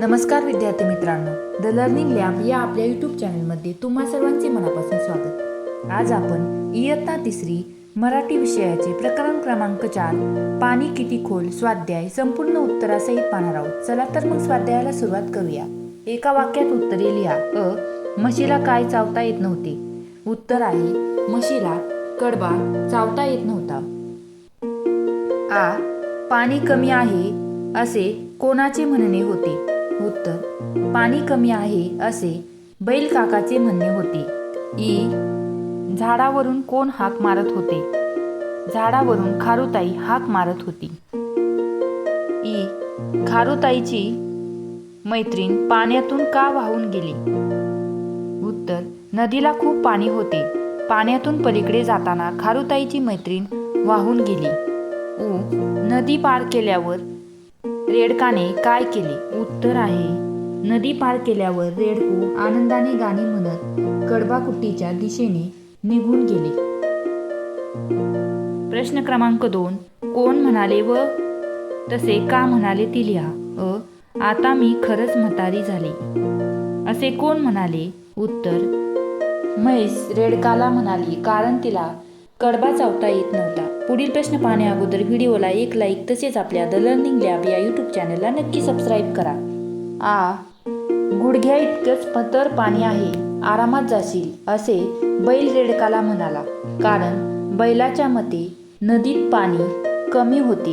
नमस्कार विद्यार्थी मित्रांनो. द लर्निंग लॅब या आपल्या यूट्यूब चॅनलमध्ये तुम्हा सर्वांचे मनापासून स्वागत. आज आपण इयत्ता तिसरी मराठी विषयाचे प्रकरण क्रमांक चार पाणी किती खोल स्वाध्याय संपूर्ण उत्तरासहित पाहणार आहोत. चला तर मग स्वाध्यायाला सुरुवात करूया. एका वाक्यात उत्तरे लिहा. अ म्हशीला काय चावता येत नव्हते? उत्तर आहे म्हशीला कडबा चावता येत नव्हता. आ पाणी कमी आहे असे कोणाचे म्हणणे होते? उत्तर पाणी कमी आहे असे बैल काकाचे म्हणणे होते. ई झाडावरून कोण हाक मारत होते? झाडावरून खारुताई हाक मारत होती. ई खारुताईची मैत्रीण पाण्यातून का वाहून गेली? उत्तर नदीला खूप पाणी होते. पाण्यातून पलीकडे जाताना खारुताईची मैत्रीण वाहून गेली. उ नदी पार केल्यावर रेडकाने काय केले? उत्तर आहे. नदी पार केल्यावर रेडकू आनंदाने गाणी म्हणत कडबाकुट्टीच्या दिशेने निघून गेले. प्रश्न क्रमांक दोन. कोण म्हणाले व? तसे का म्हणाले ती लिहा. अ. आता मी खरंच म्हातारी झाले. असे कोण म्हणाले? उत्तर. म्हैस रेडकाला म्हणाली कारण तिला कडबा चावता येत नव्हता. पुढील प्रश्न पाहण्या अगोदर व्हिडिओला एक लाईक तसेच आपल्या द लर्निंग लॅब या यूट्यूब चॅनलला नक्की सबस्क्राईब करा. आ. गुडघ्या इतकंच पतर पाणी आहे. आरामात जाशील असे बैल रेडकाला म्हणाला. कारण बैलाच्या मते नदीत पाणी कमी होते.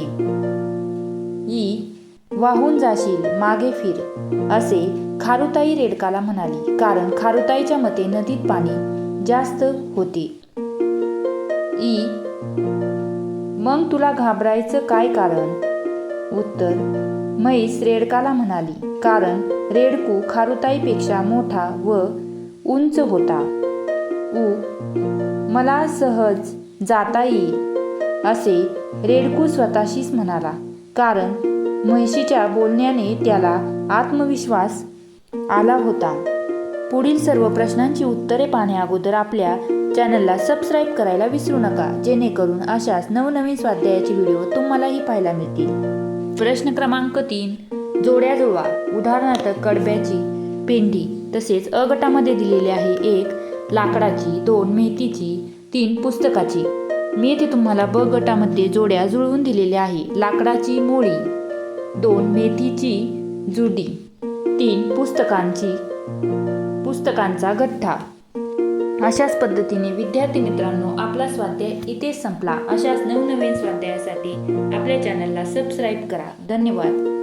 ई. वाहून जाशील मागे फिर असे खारुताई रेडकाला म्हणाली. कारण खारुताईच्या मते नदीत पाणी जास्त होते. ई. मग तुला घाबरायचं काय कारण? उत्तर म्हैस रेडकाला म्हणाली. कारण रेडकू खारुताईपेक्षा मोठा व उंच होता. उ मला सहज जाता येईल असे रेडकू स्वतःशीच म्हणाला. कारण म्हैशीच्या बोलण्याने त्याला आत्मविश्वास आला होता. पुढील सर्व प्रश्नांची उत्तरे पाहण्या अगोदर आपल्या चॅनलला सबस्क्राईब करायला विसरू नका. जेणेकरून अशाच नवनवीन स्वाध्यायाचे व्हिडिओ तुम्हालाही पाहायला मिळतील. प्रश्न क्रमांक तीन. जोड्या जुळवा. उदाहरणार्थ कडब्याची पेंडी तसेच अ गटामध्ये दिलेली आहे एक लाकडाची दोन मेथीची तीन पुस्तकाची. मी येथे तुम्हाला ब गटामध्ये जोड्या जुळवून दिलेल्या आहे. लाकडाची मोळी दोन मेथीची जुडी तीन पुस्तकांची पुस्तकांचा गठ्ठा. अशाच पद्धतीने विद्यार्थी मित्रांनो आपला स्वाध्याय इथे संपला. अशाच नवनवीन स्वाध्यायासाठी आपल्या चॅनलला सबस्क्राईब करा. धन्यवाद.